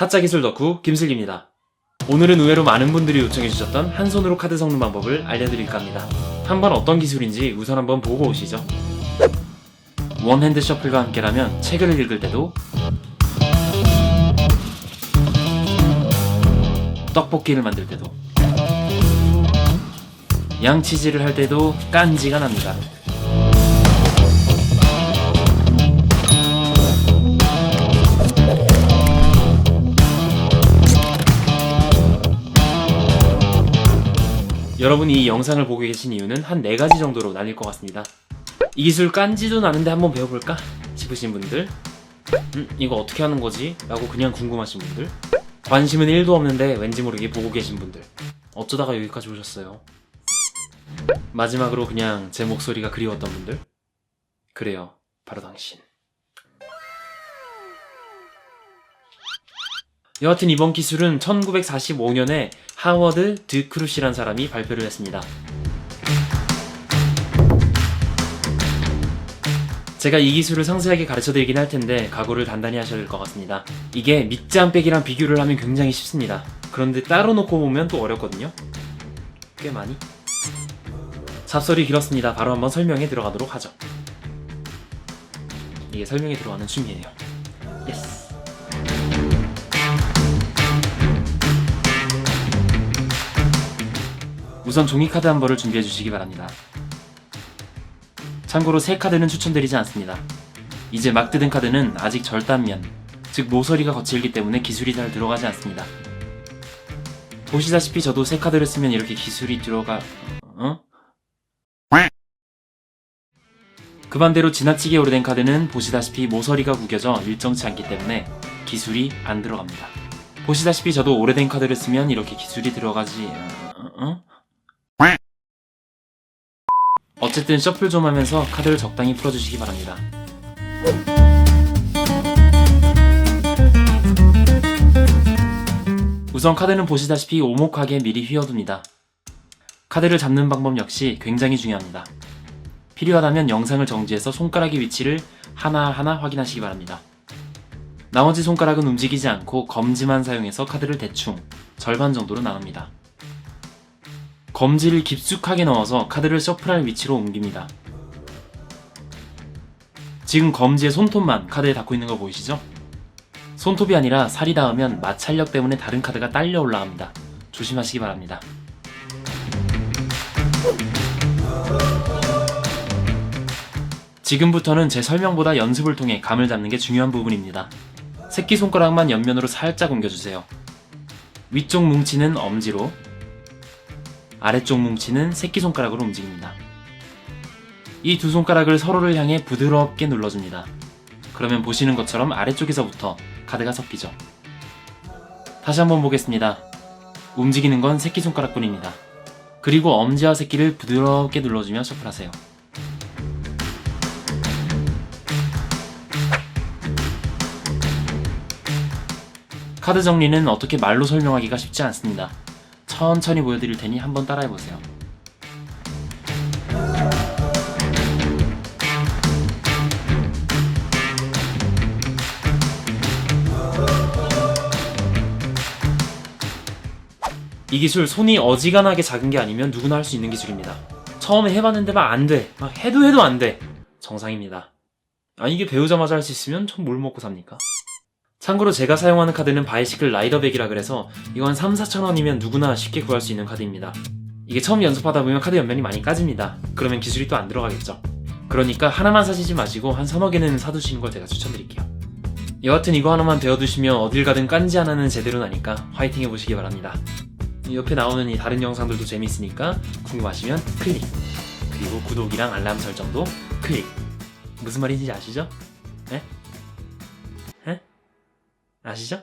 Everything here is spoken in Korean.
타짜 기술 덕후 김슬기입니다. 오늘은 의외로 많은 분들이 요청해주셨던 한 손으로 카드 섞는 방법을 알려드릴까 합니다. 한번 어떤 기술인지 우선 한번 보고 오시죠. 원핸드 셔플과 함께라면 책을 읽을 때도 떡볶이를 만들 때도 양치질을 할 때도 깐지가 납니다. 여러분이 이 영상을 보고 계신 이유는 한 4가지 정도로 나뉠 것 같습니다. 이 기술 깐지도 나는데 한번 배워볼까? 싶으신 분들 음, 이거 어떻게 하는 거지? 라고 그냥 궁금하신 분들 관심은 1도 없는데 왠지 모르게 보고 계신 분들 어쩌다가 여기까지 오셨어요? 마지막으로 그냥 제 목소리가 그리웠던 분들 그래요 바로 당신 여하튼 이번 기술은 1945년에 하워드 드크루시란 사람이 발표를 했습니다. 제가 이 기술을 상세하게 가르쳐 드리긴 할 텐데 각오를 단단히 하셔야 될 것 같습니다. 이게 밑장 빼기랑 비교를 하면 굉장히 쉽습니다. 그런데 따로 놓고 보면 또 어렵거든요. 꽤 많이. 잡설이 길었습니다. 바로 한번 설명에 들어가도록 하죠. 이게 설명에 들어가는 춤이에요. 예스. 우선 종이카드 한 벌을 준비해 주시기 바랍니다. 참고로 새 카드는 추천드리지 않습니다. 이제 막 뜯은 카드는 아직 절단면, 즉 모서리가 거칠기 때문에 기술이 잘 들어가지 않습니다. 보시다시피 저도 새 카드를 쓰면 이렇게 기술이 들어가... 어? 그 반대로 지나치게 오래된 카드는 보시다시피 모서리가 구겨져 일정치 않기 때문에 기술이 안 들어갑니다. 보시다시피 저도 오래된 카드를 쓰면 이렇게 기술이 들어가지... 어? 어? 어쨌든 셔플 좀 하면서 카드를 적당히 풀어주시기 바랍니다. 우선 카드는 보시다시피 오목하게 미리 휘어둡니다. 카드를 잡는 방법 역시 굉장히 중요합니다. 필요하다면 영상을 정지해서 손가락의 위치를 하나하나 확인하시기 바랍니다. 나머지 손가락은 움직이지 않고 검지만 사용해서 카드를 대충 절반 정도로 나눕니다. 검지를 깊숙하게 넣어서 카드를 셔플할 위치로 옮깁니다. 지금 검지의 손톱만 카드에 닿고 있는 거 보이시죠? 손톱이 아니라 살이 닿으면 마찰력 때문에 다른 카드가 딸려 올라갑니다. 조심하시기 바랍니다. 지금부터는 제 설명보다 연습을 통해 감을 잡는 게 중요한 부분입니다. 새끼손가락만 옆면으로 살짝 옮겨주세요. 위쪽 뭉치는 엄지로, 아래쪽 뭉치는 새끼손가락으로 움직입니다. 이 두 손가락을 서로를 향해 부드럽게 눌러줍니다. 그러면 보시는 것처럼 아래쪽에서부터 카드가 섞이죠. 다시 한번 보겠습니다. 움직이는 건 새끼손가락뿐입니다. 그리고 엄지와 새끼를 부드럽게 눌러주며 셔플하세요. 카드 정리는 어떻게 말로 설명하기가 쉽지 않습니다. 천천히 보여드릴 테니 한번 따라해보세요. 이 기술 손이 어지간하게 작은 게 아니면 누구나 할 수 있는 기술입니다. 처음에 해봤는데 막 안 돼. 막 해도 해도 안 돼. 정상입니다. 아, 이게 배우자마자 할 수 있으면 전뭘 먹고 삽니까? 참고로 제가 사용하는 카드는 바이시클 라이더백이라 그래서 한 3, 4천 원이면 누구나 쉽게 구할 수 있는 카드입니다. 이게 처음 연습하다 보면 카드 옆면이 많이 까집니다. 그러면 기술이 또 안 들어가겠죠. 그러니까 하나만 사시지 마시고 한 서너 개는 사두시는 걸 제가 추천드릴게요. 여하튼 이거 하나만 배워두시면 어딜 가든 깐지 하나는 제대로 나니까 화이팅 해보시기 바랍니다. 이 옆에 나오는 이 다른 영상들도 재밌으니까 궁금하시면 클릭 그리고 구독이랑 알람 설정도 클릭 무슨 말인지 아시죠? 아시죠?